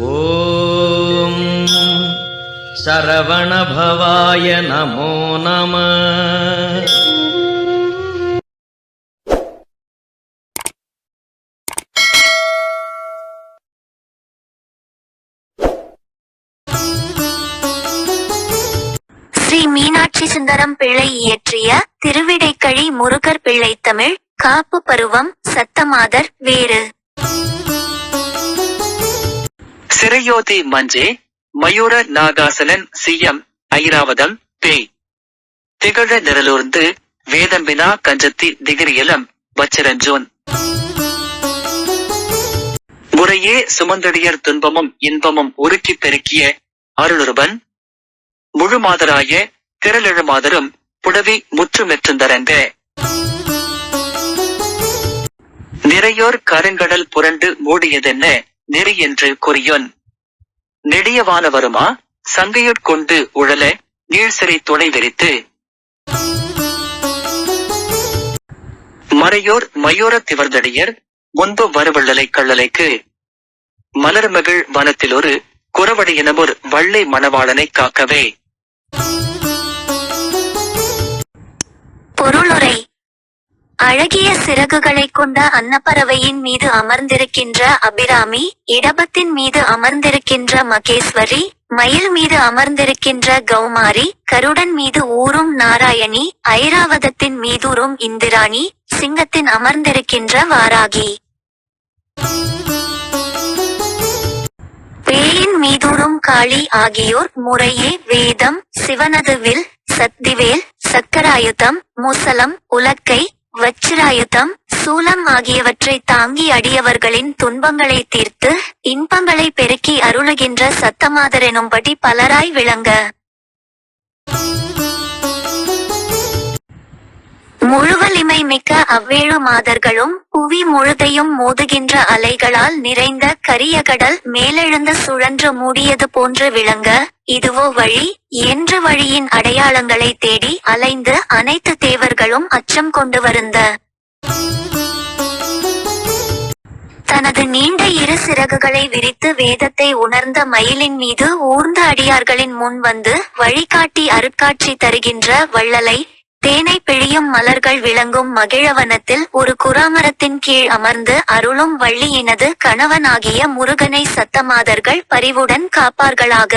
ஓம். சரவணபவாய நமோ நம. ஸ்ரீ மீனாட்சி சுந்தரம் பிள்ளை இயற்றிய திருவிடைக்கழி முருகர் பிள்ளை தமிழ் காப்பு பருவம் சத்தமாதர் வேறு. சிறையோதி மஞ்சே மயூர நாகாசலன் சியம் ஐராவதம் பேய் திகழ நிரலூர்ந்து வேதம்பினா கஞ்சத்தி திகிரியலம் வச்சிரஞ்சோன். முறையே சுமந்தடியர் துன்பமும் இன்பமும் உருக்கி பெருக்கிய அருளுருபன் முழுமாதராய திரளெழுமாதரும் புடவி முற்றுமெற்றுந்தரங்க நிறையோர் கருங்கடல் புரண்டு மூடியதென்ன நெறி என்று கூறியோன். நெடியவான வருமா சங்கையுட்கொண்டு உழல நீழ்சிறை துணை விரித்து மறையோர் மயூர திவர்தடியர் முன்பு வருவள்ளலை கள்ளலைக்கு. மலர்மகிழ் வனத்திலொரு குறவடியினமொரு வள்ளை மணவாளனை காக்கவே. அழகிய சிறகுகளைக் கொண்ட அன்னப்பறவையின் மீது அமர்ந்திருக்கின்ற அபிராமி இடபத்தின் மீது அமர்ந்திருக்கின்ற மகேஸ்வரி மயில் மீது அமர்ந்திருக்கின்ற கௌமாரி கருடன் மீது ஊறும் நாராயணி ஐராவதத்தின் மீதூறும் இந்திராணி சிங்கத்தின் அமர்ந்திருக்கின்ற வாராகி. பேயின் மீதூறும் காளி ஆகியோர் முறையே வேதம் சிவனதுவில் சக்திவேல் சக்கராயுதம் முசலம் உலக்கை வச்சிராயுதம் சூலம் ஆகியவற்றை தாங்கி அடியவர்களின் துன்பங்களை தீர்த்து இன்பங்களை பெருக்கி அருளுகின்ற சத்தமாதரெனும்படி பலராய் விளங்க. முழுவலிமை மிக்க அவ்வேழு மாதர்களும் புவி முழுதையும் மோதுகின்ற அலைகளால் நிறைந்த கரிய கடல் மேலெழுந்து சுழன்று மூடியது போன்று விளங்க இதுவோ வழி என்ற வழியின் அடையாளங்களை தேடி அலைந்து அனைத்து தேவர்களும் அச்சம் கொண்டு வருந்த. தனது நீண்ட இரு சிறகுகளை விரித்து வேதத்தை உணர்ந்த மயிலின் மீது ஊர்ந்த அடியார்களின் முன் வந்து வழிகாட்டி அருட்காட்சி தருகின்ற வள்ளலை தேனை பிழியும் மலர்கள் விளங்கும் மகிழவனத்தில் ஒரு குறாமரத்தின் கீழ் அமர்ந்து அருளும் வள்ளியினது கணவனாகிய முருகனை சத்தமாதர்கள் பரிவுடன் காப்பார்களாக.